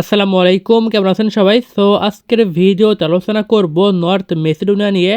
আসসালামু আলাইকুম কেমন আছেন সবাই? সো আজকের ভিডিওতে আলোচনা করব নর্থ মেসিডোনিয়া নিয়ে।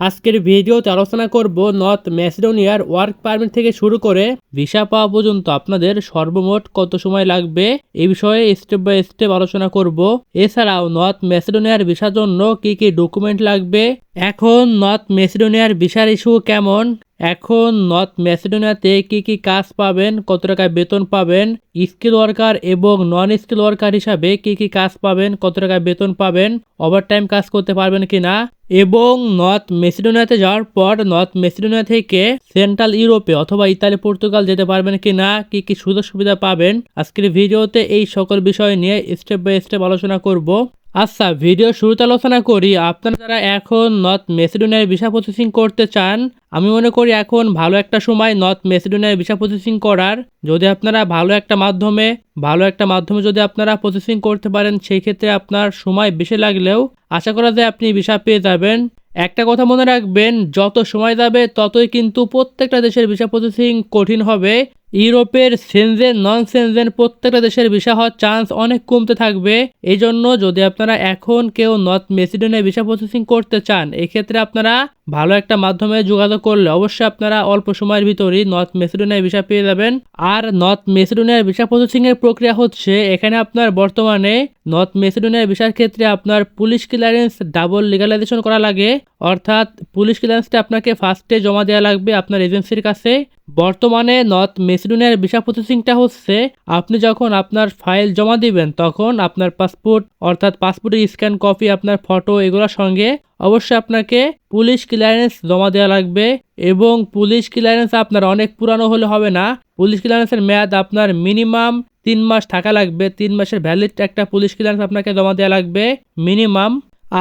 আজকের ভিডিওতে আলোচনা করব নর্থ মেসিডোনিয়ার ওয়ার্ক পারমিট থেকে শুরু করে ভিসা পাওয়া পর্যন্ত আপনাদের সর্বমোট কত সময় লাগবে? এই বিষয়ে স্টেপ বাই স্টেপ আলোচনা করব। এছাড়াও নর্থ মেসিডোনিয়ার ভিসার জন্য কি কি ডকুমেন্ট লাগবে? এখন নর্থ মেসিডোনিয়ার ভিসার ইস্যু কেমন? এখন নর্থ ম্যাসিডোনিয়াতে কি কি কাজ পাবেন? কত টাকা বেতন পাবেন? স্কিল ওয়ার্কার এবং নন স্কিল ওয়ার্কার হিসাবে কি কি কাজ পাবেন? কত টাকা বেতন পাবেন? ওভারটাইম কাজ করতে পারবেন কিনা? এবং নর্থ মেসিডোনিয়াতে যাওয়ার পর নর্থ মেসিডোনিয়া থেকে সেন্ট্রাল ইউরোপে অথবা ইতালি, পর্তুগাল যেতে পারবেন কি না কি কি সুযোগ সুবিধা পাবেন, আজকের ভিডিওতে এই সকল বিষয় নিয়ে স্টেপ বাই স্টেপ আলোচনা করব। আচ্ছা ভিডিও শুরুতে আলোচনা করি। আপনারা যারা এখন নর্থ মেসিডোনিয়ার ভিসা প্রসেসিং করতে চান, আমি মনে করি এখন ভালো একটা সময় নর্থ মেসিডোনিয়ার ভিসা প্রসেসিং করার। যদি আপনারা ভালো একটা মাধ্যমে, ভালো একটা মাধ্যমে যদি আপনারা প্রসেসিং করতে পারেন, সেই ক্ষেত্রে আপনার সময় বেশি লাগলেও আশা করা যায় আপনি ভিসা পেয়ে যাবেন। একটা কথা মনে রাখবেন, যত সময় যাবে, ততই কিন্তু প্রত্যেকটা দেশের ভিসা প্রসেসিং কঠিন হবে। ইউরোপের সেনজেন নন সেনজেন প্রত্যেকটা দেশের ভিসা হওয়ার চান্স অনেক কমতে থাকবে। এই জন্য যদি আপনারা এখন কেউ নর্থ মেসিডোনিয়া ভিসা প্রসেসিং করতে চান, এক্ষেত্রে আপনারা ভালো একটা মাধ্যমে যোগাযোগ করলে অবশ্যই আপনারা অল্প সময়ের ভিতরেই নর্থ মেসিডোনিয়ার ভিসা পেয়ে যাবেন। আর নর্থ মেসিডোনিয়ার ভিসা প্রসেসিং এর প্রক্রিয়া হচ্ছে, এখানে আপনার বর্তমানে নর্থ মেসিডোনিয়ার ভিসার ক্ষেত্রে আপনার পুলিশ ক্লিয়ারেন্স ডাবল লিগালাইজেশন করা লাগে। অর্থাৎ পুলিশ ক্লিয়ারেন্সটা আপনাকে ফার্স্টে জমা দেওয়া লাগবে আপনার এজেন্সির কাছে। বর্তমানে নর্থ মেসিডোনিয়ার ভিসা প্রসেসিংটা হচ্ছে, আপনি যখন আপনার ফাইল জমা দিবেন, তখন আপনার পাসপোর্ট, অর্থাৎ পাসপোর্টের স্ক্যান কপি, আপনার ফটো এগুলোর সঙ্গে অবশ্যই আপনাকে পুলিশ ক্লিয়ারেন্স জমা দেওয়া লাগবে এবং পুলিশ ক্লিয়ারেন্স আপনার অনেক পুরানো হলে হবে না। পুলিশ ক্লিয়ারেন্সের মেয়াদ আপনার মিনিমাম তিন মাস থাকা লাগবে। তিন মাসের ভ্যালিড একটা পুলিশ ক্লিয়ারেন্স আপনাকে জমা দেওয়া লাগবে, মিনিমাম।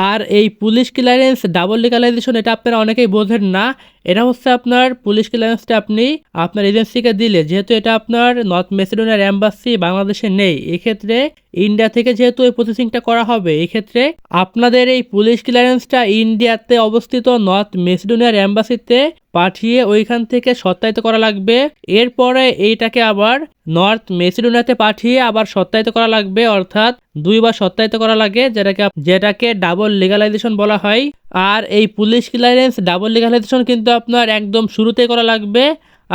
আর এই পুলিশ ক্লিয়ারেন্স ডাবল লিগালাইজেশন এটা আপনারা অনেকেই বোঝেন না। এটা হচ্ছে আপনার পুলিশ ক্লিয়ারেন্সটা আপনি আপনার এজেন্সিকে দিলে। যেহেতু এটা আপনার নর্থ মেসিডোনিয়ার অ্যাম্বাসি বাংলাদেশে নেই, এক্ষেত্রে ইন্ডিয়া থেকে যেহেতু এই প্রসেসিংটা করা হবে, এক্ষেত্রে আপনাদের এই পুলিশ ক্লিয়ারেন্সটা ইন্ডিয়াতে অবস্থিত নর্থ মেসিডোনিয়ার অ্যাম্বাসিতে পাঠিয়ে ওইখান থেকে সত্যায়িত করা লাগবে। এরপরে এইটাকে আবার নর্থ মেসিডোনিয়াতে পাঠিয়ে আবার সত্যায়িত করা লাগবে, অর্থাৎ দুইবার সত্যায়িত করা লাগে, যেটাকে যেটাকে ডাবল লিগালাইজেশন বলা হয়। আর এই পুলিশ ক্লিয়ারেন্স ডাবল লিগালাইজেশন কিন্তু আপনার একদম শুরুতেই করা লাগবে।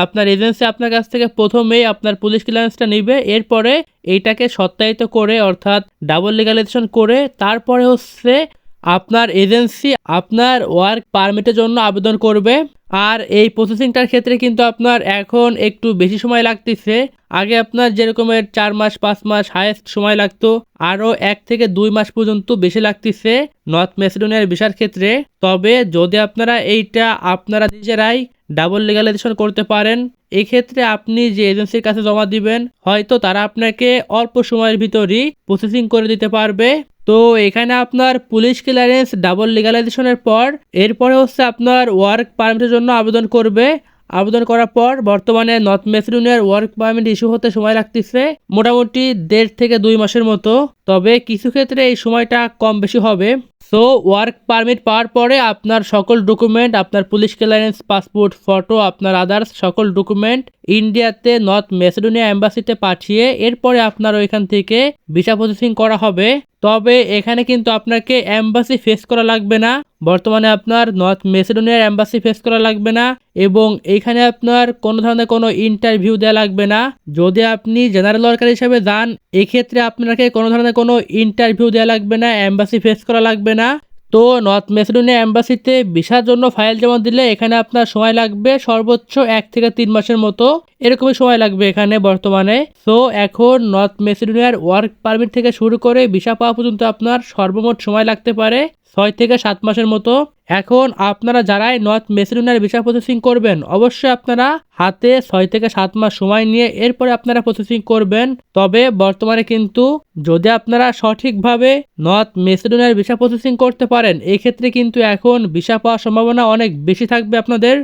আপনার এজেন্সি আপনার কাছ থেকে প্রথমেই আপনার পুলিশ ক্লিয়ারেন্সটা নিবে, এরপরে এইটাকে সত্যায়িত করে, অর্থাৎ ডাবল লিগালাইজেশন করে, তারপরে হচ্ছে আপনার এজেন্সি আপনার ওয়ার্ক পারমিটের জন্য আবেদন করবে। আর এই প্রসেসিংটার ক্ষেত্রে কিন্তু আপনার এখন একটু বেশি সময় লাগতেছে। আগে আপনার যেরকমের চার মাস, পাঁচ মাস হায়েস্ট সময় লাগতো, আরও এক থেকে দুই মাস পর্যন্ত বেশি লাগতেছে নর্থ মেসিডোনিয়ার ভিসার ক্ষেত্রে। তবে যদি আপনারা এইটা আপনারা নিজেরাই ডাবল লিগালাইজেশন করতে পারেন, এক্ষেত্রে আপনি যে এজেন্সির কাছে জমা দিবেন, হয়তো তারা আপনাকে অল্প সময়ের ভিতরই প্রসেসিং করে দিতে পারবে। তো এখানে আপনার পুলিশ ক্লিয়ারেন্স ডাবল লিগালাইজেশনের পর, এরপরে হচ্ছে আপনার ওয়ার্ক পারমিটের জন্য আবেদন করবে। আবেদন করার পর বর্তমানে নর্থ মেসিডোনিয়ার ওয়ার্ক পারমিট ইস্যু হতে সময় লাগতেছে, মোটামুটি দেড় থেকে দুই মাসের মতো। তবে কিছু ক্ষেত্রে এই সময়টা কম বেশি হবে। সো ওয়ার্ক পারমিট পাওয়ার পরে আপনার সকল ডকুমেন্ট আপনার পুলিশ ক্লিয়ারেন্স পাসপোর্ট ফটো আপনার আদার্স সকল ডকুমেন্ট ইন্ডিয়াতে নর্থ মেসিডোনিয়া এম্বাসিতে পাঠিয়ে এরপরে আপনার ওইখান থেকে ভিসা প্রসেসিং করা হবে। তবে এখানে কিন্তু আপনাকে অ্যাম্বাসি ফেস করা লাগবে না। বর্তমানে আপনার নর্থ মেসিডোনিয়ার অ্যাম্বাসি ফেস করা লাগবে না এবং এখানে আপনার কোনো ধরনের কোনো ইন্টারভিউ দেওয়া লাগবে না। যদি আপনি জেনারেল ওয়ার্কার হিসেবে যান, এক্ষেত্রে আপনাকে কোনো ধরনের কোনো ইন্টারভিউ দেওয়া লাগবে না অ্যাম্বাসি ফেস করা লাগবে না। তো নর্থ মেসিডোনিয়া অ্যাম্বাসিতে ভিসার জন্য ফাইল জমা দিলে এখানে আপনার সময় লাগবে সর্বোচ্চ এক থেকে তিন মাসের মতো। এরকমই সময় লাগবে এখানে বর্তমানে। তো এখন নর্থ মেসিডোনিয়ার ওয়ার্ক পারমিট থেকে শুরু করে ভিসা পাওয়া পর্যন্ত আপনার সর্বমোট সময় লাগতে পারে। ছয় থেকে সাত মাসের মতো। এখন আপনারা যারাই নর্থ মেসিডোনিয়ার ভিসা প্রসেসিং করবেন, অবশ্যই আপনারা হাতে ছয় থেকে সাত মাস সময় নিয়ে এরপরে আপনারা প্রসেসিং করবেন। তবে বর্তমানে কিন্তু যদি আপনারা সঠিকভাবে নর্থ মেসিডোনিয়ার ভিসা প্রসেসিং করতে পারেন, এক্ষেত্রে কিন্তু এখন ভিসা পাওয়ার সম্ভাবনা অনেক বেশি থাকবে আপনাদের।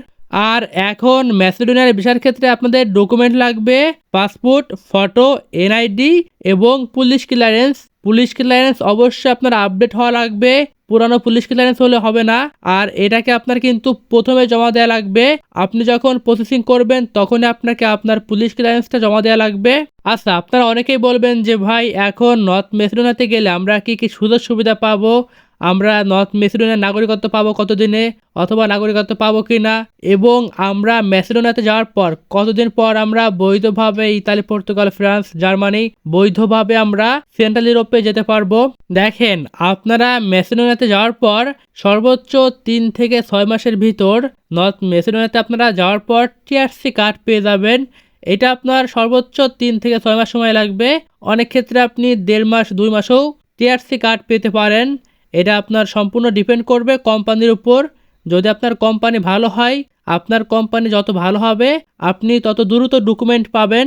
আর এখন ম্যাসেডোনিয়ার ভিসার ক্ষেত্রে আপনাদের ডকুমেন্ট লাগবে পাসপোর্ট ফটো এনআইডি এবং পুলিশ ক্লিয়ারেন্স পুলিশ ক্লিয়ারেন্স অবশ্যই আপনার আপডেট হওয়া লাগবে। পুরানো পুলিশ ক্লিয়ারেন্স হলে হবে না। আর এটাকে আপনার কিন্তু প্রথমে জমা দেওয়া লাগবে। আপনি যখন প্রসেসিং করবেন, তখনই আপনাকে আপনার পুলিশ ক্লিয়ারেন্সটা জমা দেওয়া লাগবে। আচ্ছা আপনারা অনেকেই বলবেন যে, ভাই, এখন নর্থ মেসিডোনাতে গেলে আমরা কি কি সুযোগ সুবিধা পাবো? আমরা নর্থ মেসিডোনিয়ার নাগরিকত্ব পাবো কতদিনে অথবা নাগরিকত্ব পাবো কি না এবং আমরা মেসিডোনিয়াতে যাওয়ার পর কতদিন পর আমরা বৈধভাবে ইতালি, পর্তুগাল, ফ্রান্স, জার্মানি বৈধভাবে আমরা সেন্ট্রাল ইউরোপে যেতে পারব? দেখেন, আপনারা মেসিডোনিয়াতে যাওয়ার পর সর্বোচ্চ তিন থেকে ছয় মাসের ভিতর নর্থ মেসিডোনিয়াতে আপনারা যাওয়ার পর টিআরসি কার্ড পেয়ে যাবেন। এটা আপনার সর্বোচ্চ তিন থেকে ছয় মাস সময় লাগবে। অনেক ক্ষেত্রে আপনি দেড় মাস, দুই মাসেও টিআরসি কার্ড পেতে পারেন। এটা আপনার সম্পূর্ণ ডিপেন্ড করবে কোম্পানির উপর। যদি আপনার কোম্পানি ভালো হয়, আপনার কোম্পানি যত ভালো হবে, আপনি তত দ্রুত ডকুমেন্ট পাবেন।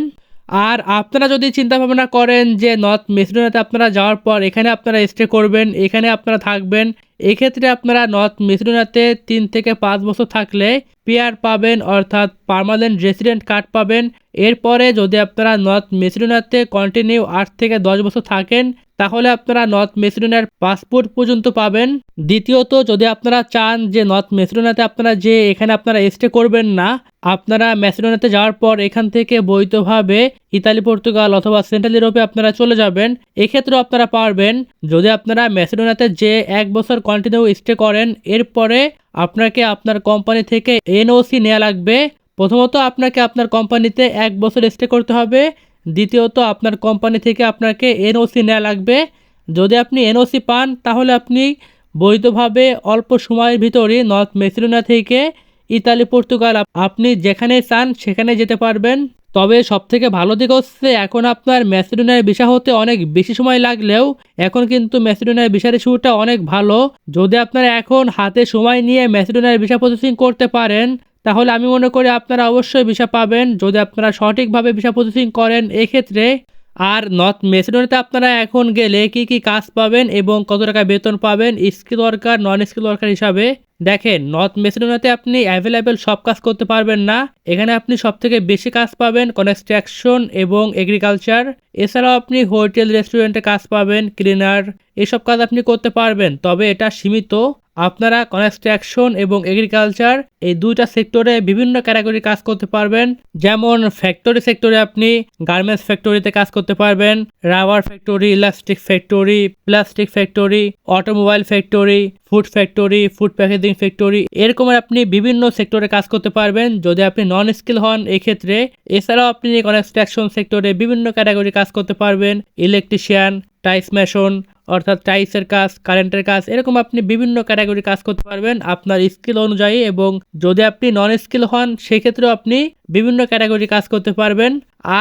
আর আপনারা যদি চিন্তা ভাবনা করেন যে, নর্থ মেসিডোনিয়াতে আপনারা যাওয়ার পর এখানে আপনারা স্টে করবেন, এখানে আপনারা থাকবেন, এক্ষেত্রে আপনারা নর্থ মেসিডোনিয়াতে তিন থেকে পাঁচ বছর থাকলে পিআর পাবেন, অর্থাৎ পার্মানেন্ট রেসিডেন্ট কার্ড পাবেন। এরপরে যদি আপনারা নর্থ মেসিডোনিয়াতে কন্টিনিউ আট থেকে দশ বছর থাকেন, তাহলে আপনারা নর্থ মেসিডোনিয়ার পাসপোর্ট পর্যন্ত পাবেন। দ্বিতীয়ত, যদি আপনারা চান যে নর্থ মেসিডোনিয়াতে আপনারা যে এখানে আপনারা স্টে করবেন না, আপনারা মেসিডোনিয়াতে যাওয়ার পর এখান থেকে বৈধভাবে ইতালি, পর্তুগাল অথবা সেন্ট্রাল ইউরোপে আপনারা চলে যাবেন। এক্ষেত্রেও আপনারা পারবেন। যদি আপনারা মেসিডোনিয়াতে যে এক বছর কন্টিনিউ স্টে করেন, এরপরে আপনাকে আপনার কোম্পানি থেকে এনওসি নেওয়া লাগবে। প্রথমত আপনাকে আপনার কোম্পানিতে এক বছর স্টে করতে হবে। দ্বিতীয়ত আপনার কোম্পানি থেকে আপনাকে এনওসি নেওয়া লাগবে। যদি আপনি এনওসি পান, তাহলে আপনি বৈধভাবে অল্প সময়ের ভিতরে নর্থ মেসিডোনিয়া থেকে ইতালি, পর্তুগাল, আপনি যেখানে চান সেখানে যেতে পারবেন। তবে সবথেকে ভালো দিক হচ্ছে এখন আপনার ম্যাসিডোনিয়ার ভিসা হতে অনেক বেশি সময় লাগলেও এখন কিন্তু ম্যাসিডোনিয়ার ভিসার ইস্যুটা অনেক ভালো। যদি আপনারা এখন হাতে সময় নিয়ে ম্যাসিডোনিয়ার ভিসা প্রসেসিং করতে পারেন, তাহলে আমি মনে করি আপনারা অবশ্যই ভিসা পাবেন। যদি আপনারা সঠিকভাবে ভিসা প্রসেসিং করেন, এক্ষেত্রে আর নর্থ মেসিডোনিয়াতে আপনারা এখন গেলে কি কি কাজ পাবেন এবং কত টাকা বেতন পাবেন, skill worker non skill worker হিসাবে দেখেন নর্থ মেসিডোনিয়াতে আপনি অ্যাভেলেবেল সব কাজ করতে পারবেন না। এখানে আপনি সব থেকে বেশি কাজ পাবেন কনস্ট্রাকশন এবং এগ্রিকালচার এছাড়াও আপনি হোটেল রেস্টুরেন্টে কাজ পাবেন ক্লিনার এসব কাজ আপনি করতে পারবেন, তবে এটা সীমিত। আপনারা কনস্ট্রাকশন এবং এগ্রিকালচার এই দুইটা সেক্টরে বিভিন্ন ক্যাটাগরি কাজ করতে পারবেন। যেমন ফ্যাক্টরি সেক্টরে আপনি গার্মেন্টস ফ্যাক্টরিতে কাজ করতে পারবেন, rubber factory, elastic factory, plastic factory, automobile factory, food factory, food packaging factory. এরকমের আপনি বিভিন্ন সেক্টরে কাজ করতে পারবেন। যদি আপনি নন স্কিল হন, এক্ষেত্রে এছাড়াও আপনি কনস্ট্রাকশন সেক্টরে বিভিন্ন ক্যাটাগরি কাজ করতে পারবেন। ইলেকট্রিশিয়ান টাইস মেশন অর্থাৎ টাইসের কাজ, কারেন্টের কাজ, এরকম আপনি বিভিন্ন ক্যাটাগরি কাজ করতে পারবেন আপনার স্কিল অনুযায়ী এবং যদি আপনি নন স্কিল হন, সেক্ষেত্রেও আপনি বিভিন্ন ক্যাটাগরি কাজ করতে পারবেন।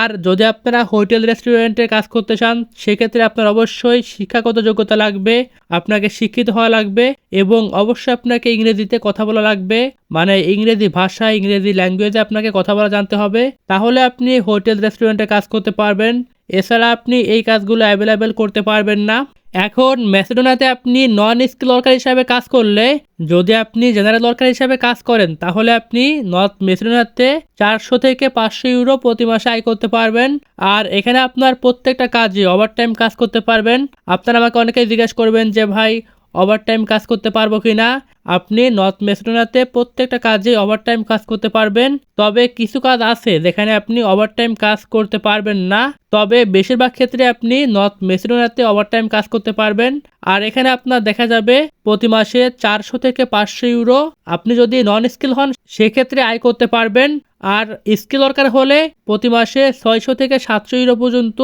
আর যদি আপনারা হোটেল রেস্টুরেন্টে কাজ করতে চান, সেক্ষেত্রে আপনার অবশ্যই শিক্ষাগত যোগ্যতা লাগবে, আপনাকে শিক্ষিত হওয়া লাগবে এবং অবশ্যই আপনাকে ইংরেজিতে কথা বলা লাগবে। মানে ইংরেজি ভাষা, ইংরেজি ল্যাঙ্গুয়েজে আপনাকে কথা বলা জানতে হবে। তাহলে আপনি হোটেল, রেস্টুরেন্টে কাজ করতে পারবেন। এছাড়া আপনি এই কাজগুলো অ্যাভেলেবেল করতে পারবেন না। এখন ম্যাসেডোনাতে আপনি নন স্কিল ওয়ার্কার হিসাবে কাজ করলে, যদি আপনি জেনারেল ওয়ার্কার হিসাবে কাজ করেন, তাহলে আপনি নর্থ ম্যাসেডোনাতে চারশো থেকে পাঁচশো ইউরো প্রতি মাসে আয় করতে পারবেন। আর এখানে আপনার প্রত্যেকটা কাজে ওভারটাইম কাজ করতে পারবেন। আপনারা আমাকে অনেকেই জিজ্ঞেস করবেন যে, ভাই ওভারটাইম কাজ করতে পারব কি না আপনি নর্থ মেসিডোনাতে প্রত্যেকটা কাজে ওভারটাইম কাজ করতে পারবেন। তবে কিছু কাজ আছে যেখানে আপনি ওভারটাইম কাজ করতে পারবেন না। তবে বেশিরভাগ ক্ষেত্রে আপনি নর্থ মেসিডোনাতে ওভারটাইম কাজ করতে পারবেন। আর এখানে আপনার দেখা যাবে প্রতি মাসে চারশো থেকে পাঁচশো ইউরো। আপনি যদি নন স্কিল হন, সেক্ষেত্রে আয় করতে পারবেন। আর স্কিল ওয়ার্কার হলে প্রতি মাসে ছয়শো থেকে সাতশো ইউরো পর্যন্ত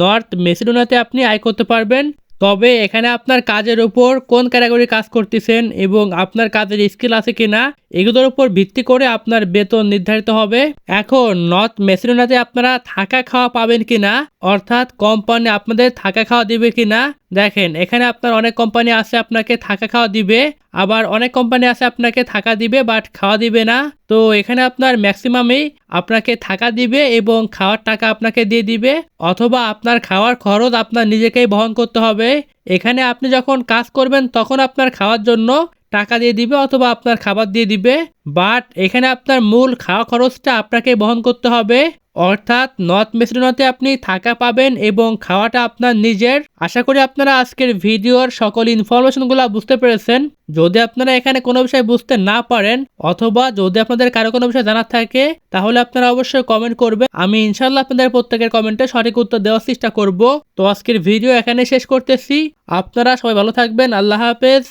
নর্থ মেসিডোনাতে আপনি আয় করতে পারবেন। তবে এখানে আপনার কাজের উপর কোন ক্যাটাগরি কাজ করতেছেন এবং আপনার কাজের স্কিল আছে কিনা, এগুলোর উপর ভিত্তি করে আপনার বেতন নির্ধারিত হবে। এখন নর্থ মেসিডোনাতে আপনারা থাকা খাওয়া পাবেন কিনা, অর্থাৎ কোম্পানি আপনাদের থাকা খাওয়া দিবে কিনা, দেখেন, এখানে আপনার অনেক কোম্পানি আছে আপনাকে থাকা খাওয়া দিবে, আবার অনেক কোম্পানি আছে আপনাকে থাকা দিবে বাট খাওয়া দিবে না। তো এখানে আপনার ম্যাক্সিমামই আপনাকে থাকা দিবে এবং খাওয়ার টাকা আপনাকে দিয়ে দিবে, অথবা আপনার খাওয়ার খরচ আপনার নিজেকেই বহন করতে হবে। এখানে আপনি যখন কাজ করবেন, তখন আপনার খাওয়ার জন্য টাকা দিয়ে দিবে অথবা আপনার খাবার দিয়ে দিবে। বাট এখানে আপনার মূল খাওয়া খরচটা আপনাকে বহন করতে হবে। অর্থাৎ নর্থ মেসিডোনিয়াতে আপনি থাকা পাবেন এবং খাওয়াটা আপনার নিজের। আশা করি আপনারা আজকের ভিডিওর সকল ইনফরমেশনগুলো বুঝতে পেরেছেন। যদি আপনারা এখানে কোনো বিষয় বুঝতে না পারেন অথবা যদি আপনাদের কারও কোনো বিষয় জানার থাকে, তাহলে আপনারা অবশ্যই কমেন্ট করবেন। আমি ইনশাল্লাহ আপনাদের প্রত্যেকের কমেন্টে সঠিক উত্তর দেওয়ার চেষ্টা করব। তো আজকের ভিডিও এখানে শেষ করতেছি। আপনারা সবাই ভালো থাকবেন। আল্লাহ হাফেজ।